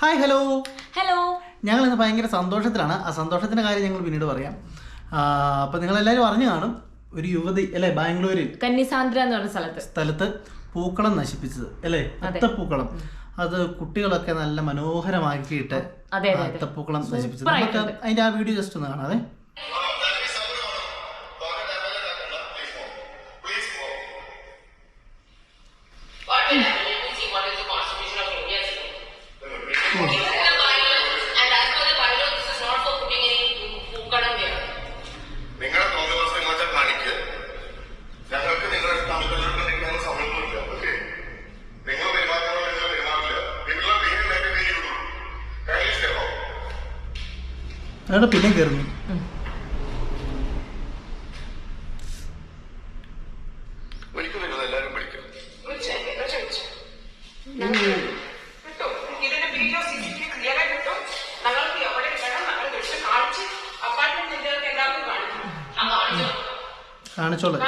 Hi hello hello ഞങ്ങൾ ഇന്ന് ഭയങ്കര സന്തോഷത്തിലാണ്. ആ സന്തോഷത്തിന്റെ കാര്യം ഞങ്ങൾ പിന്നീട് പറയാം. അപ്പൊ നിങ്ങൾ എല്ലാവരും അറിഞ്ഞു കാണും. ഒരു യുവതി അല്ലേ ബാംഗ്ലൂരിൽ കന്നിസാന്ദ്ര എന്ന് പറഞ്ഞ സ്ഥലത്ത്. സ്ഥലത്ത് പൂക്കളം നശിപ്പിച്ചത് അല്ലേ? അത്തപ്പൂക്കളം. അത് കുട്ടികളൊക്കെ നല്ല മനോഹരമാക്കിയിട്ട് അതെ, അതെ, അതെ. അത്തപ്പൂക്കളം നശിപ്പിച്ചത്. നമുക്ക് അതിന്റെ ആ വീഡിയോ ജസ്റ്റ് ഒന്ന് കാണാതെ കാണിക്കും പിന്നെ കയറുന്നു. കാണിച്ചോളൂ.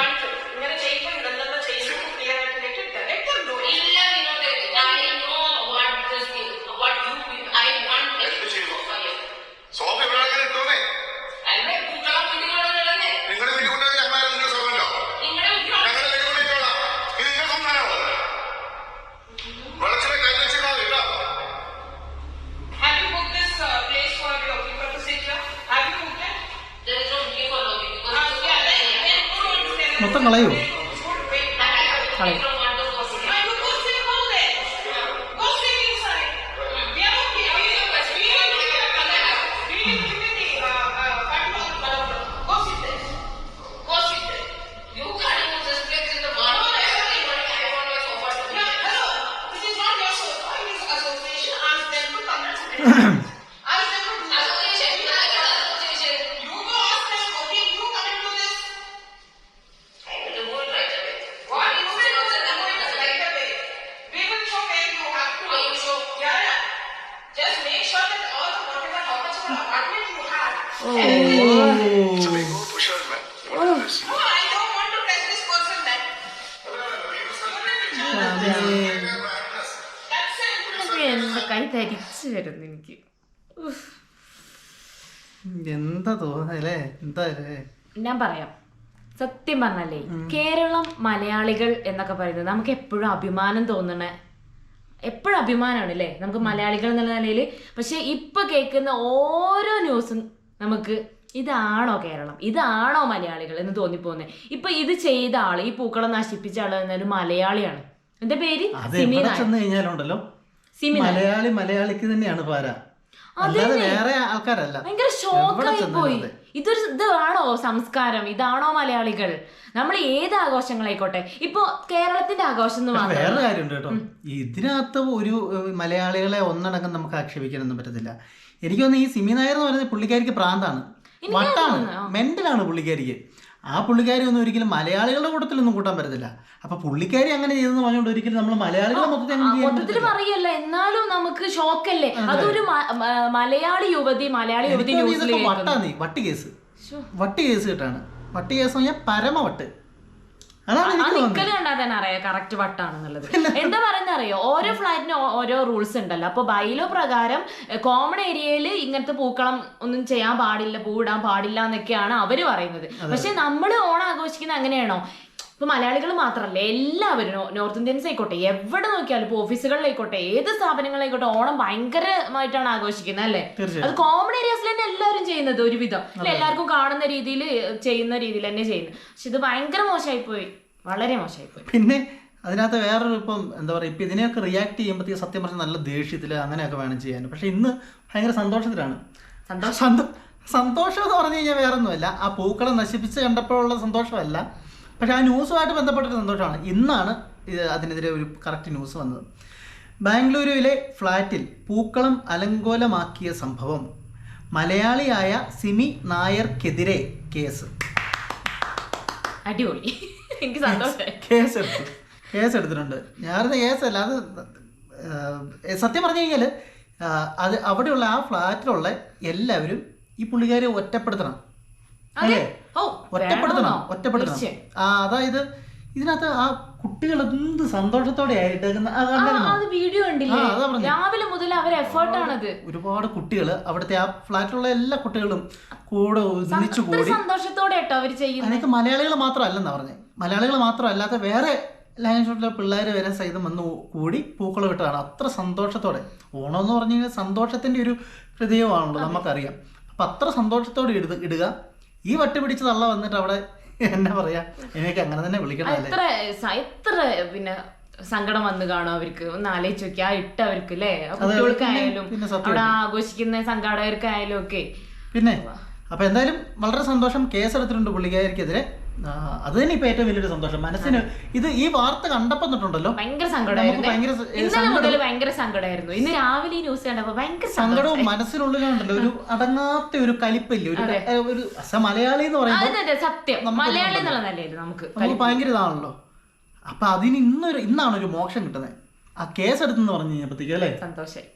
我等下来哟，下来 What is this? No, I don't want to this person എനിക്ക്. എന്താ തോന്നല്ലേ എന്താ അല്ലേ ഞാൻ പറയാം. സത്യം പറഞ്ഞല്ലേ കേരളം മലയാളികൾ എന്നൊക്കെ പറയുന്നത് നമുക്ക് എപ്പോഴും അഭിമാനം തോന്നണ എപ്പോഴും അഭിമാനമാണ് അല്ലേ? നമുക്ക് മലയാളികൾ എന്നുള്ള നിലയിൽ. പക്ഷെ ഇപ്പൊ കേൾക്കുന്ന ഓരോ ന്യൂസും നമുക്ക് ഇതാണോ കേരളം? ഇതാണോ മലയാളികൾ എന്ന് തോന്നിപ്പോന്നെ? ഇപ്പൊ ഇത് ചെയ്ത ആൾ ഈ പൂക്കളം നശിപ്പിച്ച ആൾ എന്നൊരു മലയാളിയാണ്. എന്റെ പേര്? സിമി കഴിഞ്ഞാലുണ്ടല്ലോ. സിമി. മലയാളി മലയാളിക്ക് തന്നെയാണ് പാര. വേറെ ആൾക്കാരല്ല. ഭയങ്കര ഷോക്കായി പോയി ഇതൊരു ഇതാണോ സംസ്കാരം? ഇതാണോ മലയാളികൾ? നമ്മൾ ഏത് ആഘോഷങ്ങളായിക്കോട്ടെ? ഇപ്പൊ കേരളത്തിന്റെ ആഘോഷം എന്ന് പക്ഷെ വേറെ കാര്യമുണ്ട് കേട്ടോ. ഇതിനകത്ത് ഒരു മലയാളികളെ ഒന്നടങ്കം നമുക്ക് ആക്ഷേപിക്കാനൊന്നും പറ്റത്തില്ല. എനിക്ക് തോന്നുന്നു ഈ സിമി നായർ എന്ന് പറയുന്നത് പുള്ളിക്കാരിക്ക് പ്രാന്താണ്. മട്ടാണ് വട്ടാണ്. മെന്റലാണ് പുള്ളിക്കാരിക്ക്. ആ പുള്ളിക്കാരി ഒന്നും ഒരിക്കലും മലയാളികളുടെ കൂട്ടത്തിലൊന്നും കൂട്ടാൻ പറ്റത്തില്ല. അപ്പൊ പുള്ളിക്കാരി അങ്ങനെ ചെയ്തെന്ന് പറഞ്ഞുകൊണ്ട് ഒരിക്കലും നമ്മൾ മലയാളികളെ മൊത്തത്തിൽ. പറയല്ല. എന്നാലും നമുക്ക് ഷോക്ക് അല്ലേ അതൊരു മലയാളി യുവതി മലയാളി യുവതി വട്ടാ നീ വട്ട് കേസ്. വട്ടി കേസ് കിട്ടാണ്. വട്ടി കേസ് പറഞ്ഞാൽ പരമവട്ട്. അതാണ് ആ എനിക്ക് തോന്നുന്നത്. നിക്കൽ കണ്ടാൽ തന്നെ അറിയാം കറക്റ്റ് വട്ടാണെന്നുള്ളത്. എന്താ പറയുന്നറിയോ ഓരോ ഫ്ലാറ്റിന് ഓരോ റൂൾസ് ഉണ്ടല്ലോ. അപ്പൊ ബൈലോ പ്രകാരം കോമൺ ഏരിയയിൽ ഇങ്ങനത്തെ പൂക്കളം ഒന്നും ചെയ്യാൻ പാടില്ല പൂവിടാൻ പാടില്ല എന്നൊക്കെയാണ് അവർ പറയുന്നത്. പക്ഷെ നമ്മൾ ഓണം ആഘോഷിക്കുന്നത് അങ്ങനെയാണോ? ഇപ്പൊ മലയാളികൾ മാത്രമല്ല എല്ലാവരും നോർത്ത് ഇന്ത്യൻസ് ആയിക്കോട്ടെ എവിടെ നോക്കിയാലും ഇപ്പൊ ഓഫീസുകളിലായിക്കോട്ടെ ഏത് സ്ഥാപനങ്ങളായിക്കോട്ടെ ഓണം ഭയങ്കരമായിട്ടാണ് ആഘോഷിക്കുന്നത് അല്ലേ? അത് കോമൺ ഏരിയാസിൽ തന്നെ എല്ലാവരും ചെയ്യുന്നത് ഒരുവിധം. അല്ലെ എല്ലാവർക്കും കാണുന്ന രീതിയിൽ ചെയ്യുന്ന രീതിയിൽ തന്നെ ചെയ്യുന്നത്. പക്ഷെ ഇത് ഭയങ്കര മോശമായി പോയി വളരെ മോശമായി പോയി പിന്നെ അതിനകത്ത് വേറൊരു ഇപ്പം എന്താ പറയുക ഇപ്പം ഇതിനെയൊക്കെ റിയാക്ട് ചെയ്യുമ്പോഴത്തേക്ക് സത്യം പറഞ്ഞാൽ നല്ല ദേഷ്യത്തിൽ അങ്ങനെയൊക്കെ വേണം ചെയ്യാൻ. പക്ഷെ ഇന്ന് ഭയങ്കര സന്തോഷത്തിലാണ്. സന്തോഷം? സന്തോഷം എന്ന് പറഞ്ഞു കഴിഞ്ഞാൽ വേറൊന്നുമല്ല. ആ പൂക്കളെ നശിപ്പിച്ച് കണ്ടപ്പോഴുള്ള സന്തോഷമല്ല. പക്ഷെ ആ ന്യൂസുമായിട്ട് ബന്ധപ്പെട്ടൊരു സന്തോഷമാണ്. ഇന്നാണ് ഇത് അതിനെതിരെ ഒരു കറക്റ്റ് ന്യൂസ് വന്നത്. ബാംഗ്ലൂരുവിലെ ഫ്ളാറ്റിൽ പൂക്കളം അലങ്കോലമാക്കിയ സംഭവം. മലയാളിയായ സിമി നായർക്കെതിരെ കേസ്. അടിപൊളി. എനിക്ക് സന്തോഷമായി കേസ് എടുത്തു കേസ് എടുത്തിട്ടുണ്ട് ഞാനത് കേസല്ല അത് സത്യം പറഞ്ഞു കഴിഞ്ഞാൽ അത് അവിടെയുള്ള ആ ഫ്ലാറ്റിലുള്ള എല്ലാവരും ഈ പുള്ളിക്കാരെ ഒറ്റപ്പെടുത്തണം. അല്ലേ? ഒറ്റപ്പെടുത്തണം? ഒറ്റപ്പെടുത്തണം. ആ അതായത് ഇതിനകത്ത് ആ കുട്ടികൾ എന്ത് സന്തോഷത്തോടെ ആയിട്ട് വീഡിയോ പറഞ്ഞെ. രാവിലെ മുതൽ അവർ എഫേർട്ടാണത് ഒരുപാട് കുട്ടികൾ അവിടുത്തെ ആ ഫ്ലാറ്റിലുള്ള എല്ലാ കുട്ടികളും കൂടെ ഒന്നിച്ചു കൂടി സന്തോഷത്തോടെ കേട്ടോ അവർ ചെയ്യുന്നത്. അതിനകത്ത് മലയാളികൾ മാത്രമല്ലെന്നാ പറഞ്ഞത് മലയാളികൾ മാത്രമല്ലാത്ത വേറെ ലാംഗ്വേജിലുള്ള പിള്ളേർ വരെ സഹിതം വന്ന് കൂടി പൂക്കളം വിട്ടതാണ് അത്ര സന്തോഷത്തോടെ. ഓണം എന്ന് പറഞ്ഞു കഴിഞ്ഞാൽ സന്തോഷത്തിന്റെ ഒരു ഹൃദയമാണല്ലോ നമുക്കറിയാം. അപ്പൊ അത്ര സന്തോഷത്തോടെ ഇടുക ഈ വട്ടി പിടിച്ച് തള്ള വന്നിട്ട് അവിടെ എന്നാ പറയാ? എനിക്ക് അങ്ങനെ തന്നെ വിളിക്കണം എത്ര സ- എത്ര പിന്നെ സങ്കടം വന്നു കാണും അവർക്ക്? ഒന്ന് ആലോചിച്ച് നോക്കി ആ ഇട്ട് അവർക്ക് അല്ലേ കുട്ടികൾക്കായാലും പിന്നെ സത്യം. അവിടെ ആഘോഷിക്കുന്ന സംഘാടകർക്കായാലും ഒക്കെ. പിന്നെ അപ്പൊ എന്തായാലും വളരെ സന്തോഷം കേസ് എടുത്തിട്ടുണ്ട് പുള്ളിക്കാരിക്കെതിരെ. അത് തന്നെ ഇപ്പൊ ഏറ്റവും വലിയൊരു സന്തോഷം. മനസ്സിന് ഇത് ഈ വാർത്ത കണ്ടപ്പോ തൊട്ടുണ്ടല്ലോ ഭയങ്കര സങ്കടമായിരുന്നു. ഭയങ്കര ഇന്ന് രാവിലെ ന്യൂസ് കണ്ടപ്പോ ഭയങ്കര സങ്കടവും സങ്കടം മനസ്സിനുള്ളിലുണ്ടല്ലോ ഒരു അടങ്ങാത്ത ഒരു കലിപ്പല്ലേ? ഒരു ഒരു മലയാളി എന്ന് പറയുന്നത് സത്യം. മലയാളി എന്നുള്ള നിലയിൽ നമുക്ക് നമുക്ക് ഭയങ്കര ഇതാണല്ലോ. അപ്പൊ അതിന് ഇന്നൊരു ഇന്നാണ് ഒരു മോക്ഷം കിട്ടുന്നത് ആ കേസ് എടുത്തെന്ന് പറഞ്ഞു കഴിഞ്ഞപ്പോഴത്തേക്കും അല്ലേ? സന്തോഷായി.